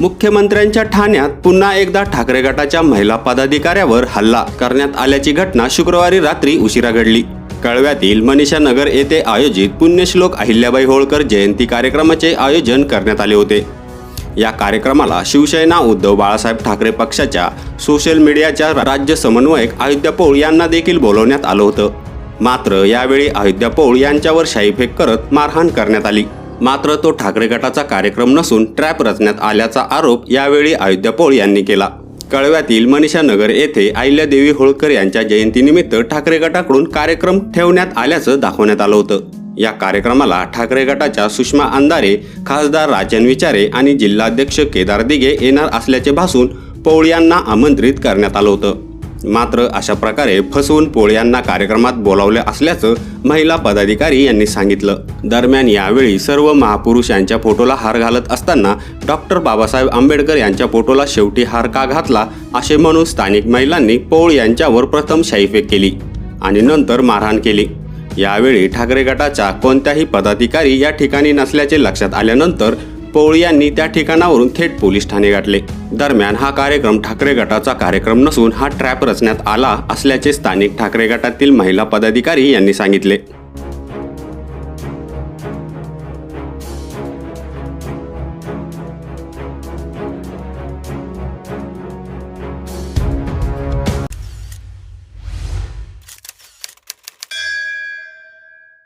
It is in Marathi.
मुख्यमंत्र्यांच्या ठाण्यात पुन्हा एकदा ठाकरे गटाच्या महिला पदाधिकाऱ्यावर हल्ला करण्यात आल्याची घटना शुक्रवारी रात्री उशिरा घडली. कळव्यातील मनीषा नगर येथे आयोजित पुण्यश्लोक अहिल्याबाई होळकर जयंती कार्यक्रमाचे आयोजन करण्यात आले होते. या कार्यक्रमाला शिवसेना उद्धव बाळासाहेब ठाकरे पक्षाच्या सोशल मीडियाच्या राज्य समन्वयक अयोध्या पौळ यांना देखील बोलवण्यात आलं होतं. मात्र यावेळी अयोध्या पौळ यांच्यावर शाईफेक करत मारहाण करण्यात आली. मात्र तो ठाकरे गटाचा कार्यक्रम नसून ट्रॅप रचण्यात आल्याचा आरोप यावेळी अयोध्या पौळ यांनी केला. कळव्यातील मनीषा नगर येथे अहिल्यादेवी होळकर यांच्या जयंतीनिमित्त ठाकरे गटाकडून कार्यक्रम ठेवण्यात आल्याचं दाखवण्यात आलं होतं. या कार्यक्रमाला ठाकरे गटाच्या सुषमा अंधारे खासदार राजन विचारे आणि जिल्हाध्यक्ष केदार दिघे येणार असल्याचे भासून पोळ यांना आमंत्रित करण्यात आलं होतं. मात्र अशा प्रकारे फसवून पोळ यांना कार्यक्रमात बोलावले असल्याचं महिला पदाधिकारी यांनी सांगितलं. दरम्यान यावेळी सर्व महापुरुष यांच्या फोटोला हार घालत असताना डॉक्टर बाबासाहेब आंबेडकर यांच्या फोटोला शेवटी हार का घातला असे म्हणून स्थानिक महिलांनी पोळ यांच्यावर प्रथम शाईफेक केली आणि नंतर मारहाण केली. यावेळी ठाकरे गटाच्या कोणत्याही पदाधिकारी या ठिकाणी नसल्याचे लक्षात आल्यानंतर पौळ यांनी त्या ठिकाणावरून थेट पोलीस ठाणे गाठले. दरम्यान हा कार्यक्रम ठाकरे गटाचा कार्यक्रम नसून हा ट्रॅप रचण्यात आला असल्याचे स्थानिक ठाकरे गटातील महिला पदाधिकारी यांनी सांगितले.